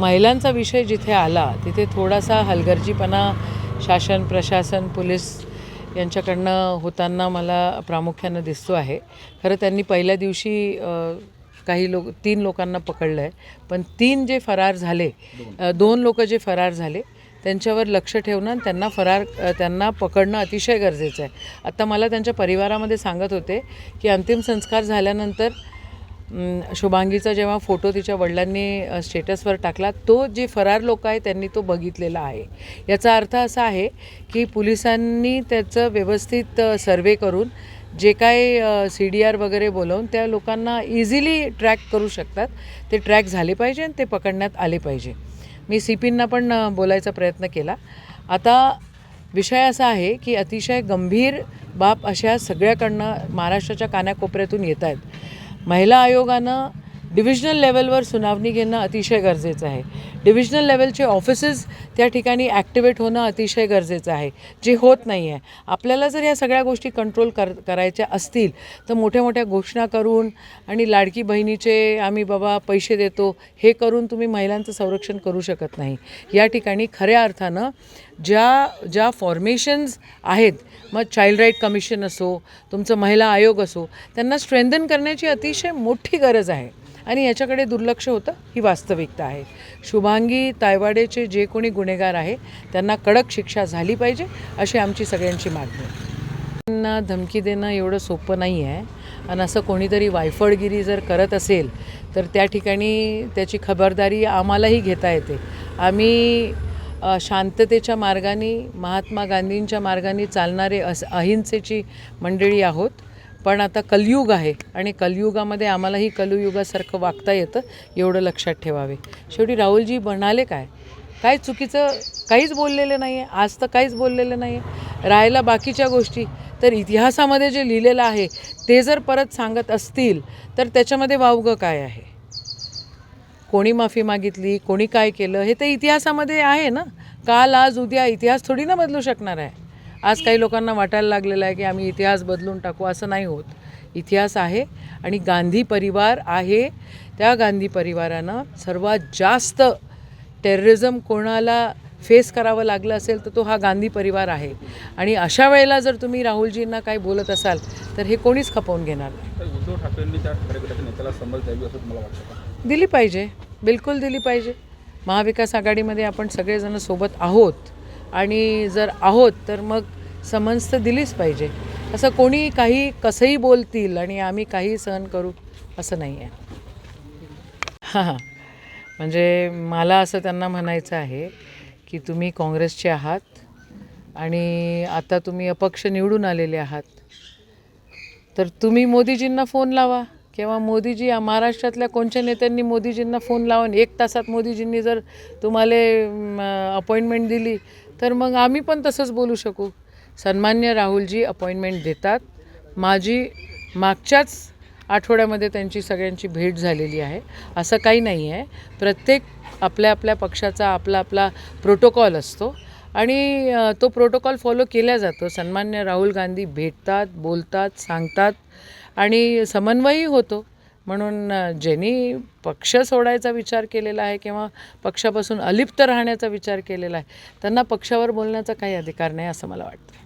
महिलांचा विषय जिथे आला तिथे थोडासा हलगर्जीपणा शासन प्रशासन पोलीस यांच्याकडनं होताना मला प्रामुख्यानं दिसतो आहे. खरं त्यांनी पहिल्या दिवशी काही लोक तीन लोकांना पकडलं आहे पण तीन जे फरार झाले दोन लोक जे फरार झाले त्यांच्यावर लक्ष ठेवणं आणि त्यांना फरार त्यांना पकडणं अतिशय गरजेचं आहे. आता मला त्यांच्या परिवारामध्ये सांगत होते की अंतिम संस्कार झाल्यानंतर शुभांगीचा जेव्हा फोटो तिच्या वडिलांनी स्टेटसवर टाकला तो जे फरार लोक आहे त्यांनी तो बघितलेला आहे. याचा अर्थ असा आहे की पोलिसांनी त्याचं व्यवस्थित सर्वे करून जे काय सी डी आर वगैरे बोलवून त्या लोकांना इझिली ट्रॅक करू शकतात. ते ट्रॅक झाले पाहिजे आणि ते पकडण्यात आले पाहिजे. मी सी पींना पण बोलायचा प्रयत्न केला. आता विषय असा आहे की अतिशय गंभीर बाब अशा सगळ्याकडनं महाराष्ट्राच्या कानाकोपऱ्यातून येत आहेत. महिला आयोगानं डिव्हिजनल लेवलवर सुनावणी घेणं अतिशय गरजेचं आहे. डिव्हिजनल लेवलचे ऑफिसेस त्या ठिकाणी ॲक्टिवेट होणं अतिशय गरजेचं आहे जे होत नाही आहे आपल्याला जर या सगळ्या गोष्टी कंट्रोल कर करायच्या असतील तर मोठ्या मोठ्या घोषणा करून आणि लाडकी बहिणीचे आम्ही बाबा पैसे देतो हे करून तुम्ही महिलांचं संरक्षण करू शकत नाही. या ठिकाणी खऱ्या अर्थानं ज्या ज्या फॉर्मेशन्स आहेत मग चाइल्ड राईट कमिशन असो तुमचं महिला आयोग असो त्यांना स्ट्रेंथन करण्याची अतिशय मोठी गरज आहे. आणि याच्याकडे दुर्लक्ष होतं ही वास्तविकता आहे. शुभांगी तायवाडेचे जे कोणी गुन्हेगार आहे त्यांना कडक शिक्षा झाली पाहिजे अशी आमची सगळ्यांची मागणी त्यांना धमकी देणं एवढं सोपं नाही आहे. आणि असं कोणीतरी वायफळगिरी जर करत असेल तर त्या ठिकाणी त्याची खबरदारी आम्हालाही घेता येते. आम्ही शांततेच्या मार्गाने महात्मा गांधींच्या मार्गाने चालणारे अस अहिंसेची मंडळी आहोत. पण आता कलयुग आहे आणि कलयुगामध्ये आम्हालाही कलयुगासारखं वागता येतं एवढं लक्षात ठेवावे. शेवटी राहुलजी म्हणाले काय? काय चुकीचं काहीच बोललेलं नाही आहे आज तर काहीच बोललेलं नाही आहे राहायला बाकीच्या गोष्टी. तर इतिहासामध्ये जे लिहिलेलं आहे ते जर परत सांगत असतील तर त्याच्यामध्ये वावगं काय आहे? कोणी माफी मागितली कोणी काय केलं हे तर इतिहासामध्ये आहे ना? काल आज उद्या इतिहास थोडी ना बदलू शकणार आहे. आज काही लोकांना वाटायला लागलेलं आहे की आम्ही इतिहास बदलून टाकू असं नाही होत. इतिहास आहे आणि गांधी परिवार आहे. त्या गांधी परिवारानं सर्वात जास्त टेररिझम कोणाला फेस करावं लागलं असेल तर तो हा गांधी परिवार आहे. आणि अशा वेळेला जर तुम्ही राहुलजींना काही बोलत असाल तर हे कोणीच खपवून घेणार नाही. तर उद्धव ठाकरेंनी त्या कार्यकर्त्याच्या नेत्याला समज द्यावी असं तुम्हाला वाटतं का? दिली पाहिजे. बिलकुल दिली पाहिजे. महाविकास आघाडीमध्ये आपण सगळेजण सोबत आहोत. आणि जर आहोत तर मग समन्स तर दिलीच पाहिजे. असं कोणी काही कसंही बोलतील आणि आम्ही काही सहन करू असं नाही आहे हां हां. म्हणजे मला असं त्यांना म्हणायचं आहे की तुम्ही काँग्रेसचे आहात आणि आता तुम्ही अपक्ष निवडून आलेले आहात. तर तुम्ही मोदीजींना फोन लावा किंवा मोदीजी महाराष्ट्रातल्या कोणत्या नेत्यांनी मोदीजींना फोन लावा एक तासात मोदीजींनी जर तुम्हाला अपॉइंटमेंट दिली तर मग आम्ही पण तसंच बोलू शकू. सन्मान्य राहुलजी अपॉइंटमेंट देतात. माझी मागच्याच आठवड्यामध्ये त्यांची सगळ्यांची भेट झालेली आहे. असं काही नाही आहे. प्रत्येक आपल्या आपल्या पक्षाचा आपला आपला प्रोटोकॉल असतो. आणि तो प्रोटोकॉल फॉलो केला जातो. सन्मान्य राहुल गांधी भेटतात बोलतात सांगतात आणि समन्वयही होतो. म्हणून ज्यांनी पक्ष सोडायचा विचार केलेला आहे किंवा पक्षापासून अलिप्त राहण्याचा विचार केलेला आहे त्यांना पक्षावर बोलण्याचा काही अधिकार नाही असं मला वाटतं.